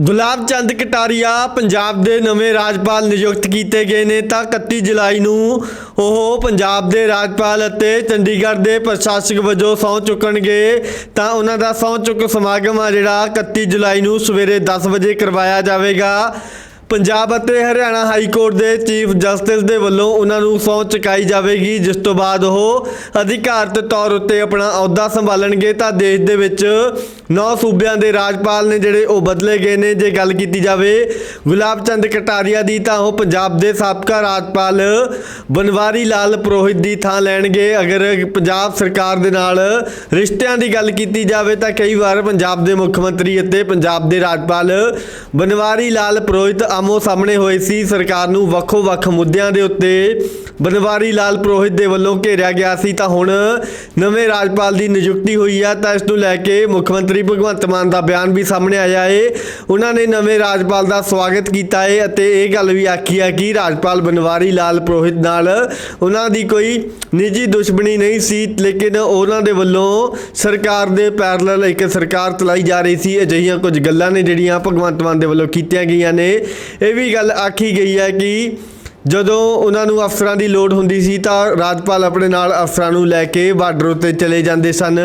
ਗੁਲਾਬ ਚੰਦ ਕਟਾਰੀਆ ਪੰਜਾਬ ਦੇ ਨਵੇਂ ਰਾਜਪਾਲ ਨਿਯੁਕਤ ਕੀਤੇ ਗਏ ਨੇ ਤਾਂ 31 ਜੁਲਾਈ ਨੂੰ ਉਹ ਪੰਜਾਬ ਦੇ ਰਾਜਪਾਲ ਅਤੇ ਚੰਡੀਗੜ੍ਹ ਦੇ ਪ੍ਰਸ਼ਾਸਕ ਵਜੋਂ ਸਹੁੰ ਚੁੱਕਣਗੇ। ਤਾਂ ਉਹਨਾਂ ਦਾ ਸਹੁੰ ਚੁੱਕ ਸਮਾਗਮ ਆ ਜਿਹੜਾ 31 ਜੁਲਾਈ ਨੂੰ ਸਵੇਰੇ 10 ਵਜੇ ਕਰਵਾਇਆ ਜਾਵੇਗਾ। ਪੰਜਾਬ ਅਤੇ ਹਰਿਆਣਾ ਹਾਈ ਕੋਰਟ ਦੇ ਚੀਫ ਜਸਟਿਸ ਦੇ ਵੱਲੋਂ ਉਹਨਾਂ ਨੂੰ ਸਹੁੰ ਚੁਕਾਈ ਜਾਵੇਗੀ, ਜਿਸ ਤੋਂ ਬਾਅਦ ਉਹ ਅਧਿਕਾਰਤ ਤੌਰ ਉੱਤੇ ਆਪਣਾ ਅਹੁਦਾ ਸੰਭਾਲਣਗੇ ਤਾਂ ਦੇਸ਼ ਦੇ ਵਿੱਚ ਨੌ ਸੂਬਿਆਂ ਦੇ ਰਾਜਪਾਲ ਨੇ ਜਿਹੜੇ ਉਹ ਬਦਲੇ ਗਏ ਨੇ। ਜੇ ਗੱਲ ਕੀਤੀ ਜਾਵੇ ਗੁਲਾਬ ਚੰਦ ਕਟਾਰੀਆ ਦੀ, ਤਾਂ ਉਹ ਪੰਜਾਬ ਦੇ ਸਾਬਕਾ ਰਾਜਪਾਲ ਬਨਵਾਰੀ ਲਾਲ ਪ੍ਰੋਹਿਤ ਦੀ ਥਾਂ ਲੈਣਗੇ। ਅਗਰ ਪੰਜਾਬ ਸਰਕਾਰ ਦੇ ਨਾਲ ਰਿਸ਼ਤਿਆਂ ਦੀ ਗੱਲ ਕੀਤੀ ਜਾਵੇ, ਤਾਂ ਕਈ ਵਾਰ ਪੰਜਾਬ ਦੇ ਮੁੱਖ ਮੰਤਰੀ ਅਤੇ ਪੰਜਾਬ ਦੇ ਰਾਜਪਾਲ ਬਨਵਾਰੀ ਲਾਲ ਪ੍ਰੋਹਿਤ ਆਮੋ ਸਾਹਮਣੇ ਹੋਏ ਸੀ। ਸਰਕਾਰ ਨੂੰ ਵੱਖੋ-ਵੱਖ ਮੁੱਦਿਆਂ ਦੇ ਉੱਤੇ ਬਨਵਾਰੀ ਲਾਲ ਪ੍ਰੋਹਿਤ ਦੇ ਵੱਲੋਂ ਘੇਰਿਆ ਗਿਆ ਸੀ। ਤਾਂ ਹੁਣ ਨਵੇਂ ਰਾਜਪਾਲ ਦੀ ਨਿਯੁਕਤੀ ਹੋਈ ਆ, ਤਾਂ ਇਸ ਨੂੰ ਲੈ ਕੇ ਮੁੱਖ ਮੰਤਰੀ ਭਗਵੰਤ ਮਾਨ ਦਾ ਬਿਆਨ ਵੀ ਸਾਹਮਣੇ ਆਇਆ ਏ। ਉਹਨਾਂ ਨੇ ਨਵੇਂ ਰਾਜਪਾਲ ਦਾ ਸਵਾਗਤ ਕੀਤਾ ਏ ਅਤੇ ਇਹ ਗੱਲ ਵੀ ਆਖੀ ਹੈ ਕਿ ਰਾਜਪਾਲ ਬਨਵਾਰੀ ਲਾਲ ਪੁਰੋਹਿਤ ਨਾਲ ਉਹਨਾਂ ਦੀ ਕੋਈ ਨਿੱਜੀ ਦੁਸ਼ਮਣੀ ਨਹੀਂ ਸੀ, ਲੇਕਿਨ ਉਹਨਾਂ ਦੇ ਵੱਲੋਂ ਸਰਕਾਰ ਦੇ ਪੈਰਲਲ ਇੱਕ ਸਰਕਾਰ ਚਲਾਈ ਜਾ ਰਹੀ ਸੀ। ਅਜਿਹੀਆਂ ਕੁਝ ਗੱਲਾਂ ਨੇ ਜਿਹੜੀਆਂ ਭਗਵੰਤ ਮਾਨ ਦੇ ਵੱਲੋਂ ਕੀਤੀਆਂ ਗਈਆਂ ਨੇ। ਇਹ ਵੀ ਗੱਲ ਆਖੀ ਗਈ ਹੈ ਕਿ ਜਦੋਂ ਉਹਨਾਂ ਨੂੰ ਅਫਸਰਾਂ ਦੀ ਲੋੜ ਹੁੰਦੀ ਸੀ ਤਾਂ ਰਾਜਪਾਲ ਆਪਣੇ ਨਾਲ ਅਫਸਰਾਂ ਨੂੰ ਲੈ ਕੇ ਬਾਰਡਰ ਉੱਤੇ ਚਲੇ ਜਾਂਦੇ ਸਨ।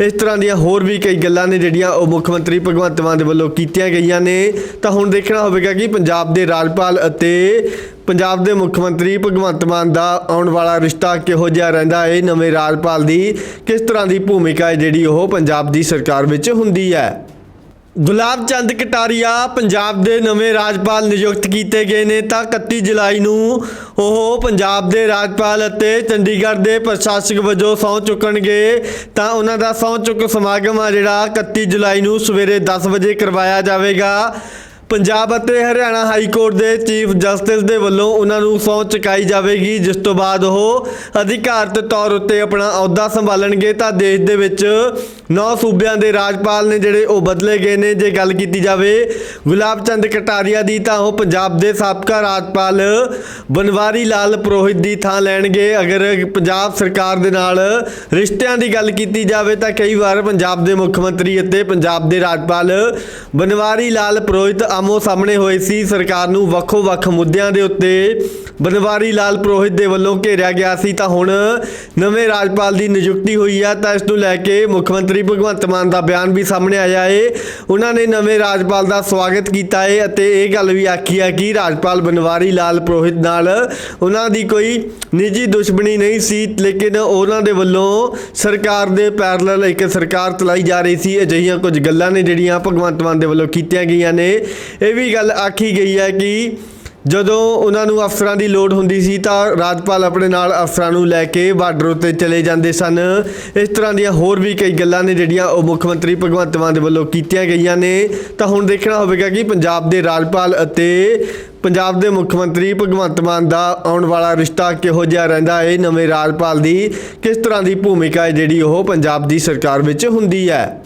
ਇਸ ਤਰ੍ਹਾਂ ਦੀਆਂ ਹੋਰ ਵੀ ਕਈ ਗੱਲਾਂ ਨੇ ਜਿਹੜੀਆਂ ਉਹ ਮੁੱਖ ਮੰਤਰੀ ਭਗਵੰਤ ਮਾਨ ਦੇ ਵੱਲੋਂ ਕੀਤੀਆਂ ਗਈਆਂ ਨੇ। ਤਾਂ ਹੁਣ ਦੇਖਣਾ ਹੋਵੇਗਾ ਕਿ ਪੰਜਾਬ ਦੇ ਰਾਜਪਾਲ ਅਤੇ ਪੰਜਾਬ ਦੇ ਮੁੱਖ ਮੰਤਰੀ ਭਗਵੰਤ ਮਾਨ ਦਾ ਆਉਣ ਵਾਲਾ ਰਿਸ਼ਤਾ ਕਿਹੋ ਜਿਹਾ ਰਹਿੰਦਾ ਹੈ ਨਵੇਂ ਰਾਜਪਾਲ ਦੀ ਕਿਸ ਤਰ੍ਹਾਂ ਦੀ ਭੂਮਿਕਾ ਹੈ ਜਿਹੜੀ ਉਹ ਪੰਜਾਬ ਦੀ ਸਰਕਾਰ ਵਿੱਚ ਹੁੰਦੀ ਹੈ। ਗੁਲਾਬ ਚੰਦ ਕਟਾਰੀਆ ਪੰਜਾਬ ਦੇ ਨਵੇਂ ਰਾਜਪਾਲ ਨਿਯੁਕਤ ਕੀਤੇ ਗਏ ਨੇ ਤਾਂ 31 ਜੁਲਾਈ ਨੂੰ ਉਹ ਪੰਜਾਬ ਦੇ ਰਾਜਪਾਲ ਅਤੇ ਚੰਡੀਗੜ੍ਹ ਦੇ ਪ੍ਰਸ਼ਾਸਕ ਵਜੋਂ ਸਹੁੰ ਚੁੱਕਣਗੇ ਤਾਂ ਉਹਨਾਂ ਦਾ ਸਹੁੰ ਚੁੱਕ ਸਮਾਗਮ ਆ ਜਿਹੜਾ 31 ਜੁਲਾਈ ਨੂੰ ਸਵੇਰੇ 10 ਵਜੇ ਕਰਵਾਇਆ ਜਾਵੇਗਾ। ਪੰਜਾਬ ਅਤੇ ਹਰਿਆਣਾ ਹਾਈ ਕੋਰਟ ਦੇ ਚੀਫ ਜਸਟਿਸ ਦੇ ਵੱਲੋਂ ਉਹਨਾਂ ਨੂੰ ਸਹੁੰ ਚੁਕਾਈ ਜਾਵੇਗੀ, ਜਿਸ ਤੋਂ ਬਾਅਦ ਉਹ ਅਧਿਕਾਰਤ ਤੌਰ ਉੱਤੇ ਆਪਣਾ ਅਹੁਦਾ ਸੰਭਾਲਣਗੇ। ਤਾਂ ਦੇਸ਼ ਦੇ ਵਿੱਚ ਨੌ ਸੂਬਿਆਂ ਦੇ ਰਾਜਪਾਲ ਨੇ ਜਿਹੜੇ ਉਹ ਬਦਲੇ ਗਏ ਨੇ। ਜੇ ਗੱਲ ਕੀਤੀ ਜਾਵੇ ਗੁਲਾਬ ਚੰਦ ਕਟਾਰੀਆ ਦੀ, ਤਾਂ ਉਹ ਪੰਜਾਬ ਦੇ ਸਾਬਕਾ ਰਾਜਪਾਲ ਬਨਵਾਰੀ ਲਾਲ ਪ੍ਰੋਹਿਤ ਦੀ ਥਾਂ ਲੈਣਗੇ। ਅਗਰ ਪੰਜਾਬ ਸਰਕਾਰ ਦੇ ਨਾਲ ਰਿਸ਼ਤਿਆਂ ਦੀ ਗੱਲ ਕੀਤੀ ਜਾਵੇ, ਤਾਂ ਕਈ ਵਾਰ ਪੰਜਾਬ ਦੇ ਮੁੱਖ ਮੰਤਰੀ ਅਤੇ ਪੰਜਾਬ ਦੇ ਰਾਜਪਾਲ ਬਨਵਾਰੀ ਲਾਲ ਪੁਰੋਹਿਤ ਆਮੋ ਸਾਹਮਣੇ ਹੋਏ ਸੀ। ਸਰਕਾਰ ਨੂੰ ਵੱਖੋ-ਵੱਖ ਮੁੱਦਿਆਂ ਦੇ ਉੱਤੇ ਬਨਵਾਰੀ ਲਾਲ ਪ੍ਰੋਹਿਤ ਦੇ ਵੱਲੋਂ ਘੇਰਿਆ ਗਿਆ ਸੀ। ਤਾਂ ਹੁਣ ਨਵੇਂ ਰਾਜਪਾਲ ਦੀ ਨਿਯੁਕਤੀ ਹੋਈ ਆ। ਤਾਂ ਇਸ ਨੂੰ ਲੈ ਕੇ ਮੁੱਖ ਮੰਤਰੀ ਭਗਵੰਤ ਮਾਨ ਦਾ ਬਿਆਨ ਵੀ ਸਾਹਮਣੇ ਆਇਆ ਏ। ਉਹਨਾਂ ਨੇ ਨਵੇਂ ਰਾਜਪਾਲ ਦਾ ਸਵਾਗਤ ਕੀਤਾ ਏ ਅਤੇ ਇਹ ਗੱਲ ਵੀ ਆਖੀ ਆ ਕਿ ਰਾਜਪਾਲ ਬਨਵਾਰੀ ਲਾਲ ਪ੍ਰੋਹਿਤ ਨਾਲ ਉਹਨਾਂ ਦੀ ਕੋਈ ਨਿੱਜੀ ਦੁਸ਼ਮਣੀ ਨਹੀਂ ਸੀ। ਲੇਕਿਨ ਉਹਨਾਂ ਦੇ ਵੱਲੋਂ ਸਰਕਾਰ ਦੇ ਪੈਰਲਲ ਇੱਕ ਸਰਕਾਰ ਚਲਾਈ ਜਾ ਰਹੀ ਸੀ। ਅਜਿਹੀਆਂ ਕੁਝ ਗੱਲਾਂ ਨੇ ਜਿਹੜੀਆਂ ਭਗਵੰਤ ਮਾਨ ਦੇ ਵੱਲੋਂ ਕੀਤੀਆਂ ਗਈਆਂ ਨੇ। ਇਹ ਵੀ ਗੱਲ ਆਖੀ ਗਈ ਹੈ ਕਿ ਜਦੋਂ ਉਹਨਾਂ ਨੂੰ ਅਫਸਰਾਂ ਦੀ ਲੋੜ ਹੁੰਦੀ ਸੀ ਤਾਂ ਰਾਜਪਾਲ ਆਪਣੇ ਨਾਲ ਅਫਸਰਾਂ ਨੂੰ ਲੈ ਕੇ ਬਾਰਡਰ ਉੱਤੇ ਚਲੇ ਜਾਂਦੇ ਸਨ। ਇਸ ਤਰ੍ਹਾਂ ਦੀਆਂ ਹੋਰ ਵੀ ਕਈ ਗੱਲਾਂ ਨੇ ਜਿਹੜੀਆਂ ਉਹ ਮੁੱਖ ਮੰਤਰੀ ਭਗਵੰਤ ਮਾਨ ਦੇ ਵੱਲੋਂ ਕੀਤੀਆਂ ਗਈਆਂ ਨੇ। ਤਾਂ ਹੁਣ ਦੇਖਣਾ ਹੋਵੇਗਾ ਕਿ ਪੰਜਾਬ ਦੇ ਰਾਜਪਾਲ ਅਤੇ ਪੰਜਾਬ ਦੇ ਮੁੱਖ ਮੰਤਰੀ ਭਗਵੰਤ ਮਾਨ ਦਾ ਆਉਣ ਵਾਲਾ ਰਿਸ਼ਤਾ ਕਿਹੋ ਜਿਹਾ ਰਹਿੰਦਾ ਹੈ ਨਵੇਂ ਰਾਜਪਾਲ ਦੀ ਕਿਸ ਤਰ੍ਹਾਂ ਦੀ ਭੂਮਿਕਾ ਹੈ ਜਿਹੜੀ ਉਹ ਪੰਜਾਬ ਦੀ ਸਰਕਾਰ ਵਿੱਚ ਹੁੰਦੀ ਹੈ।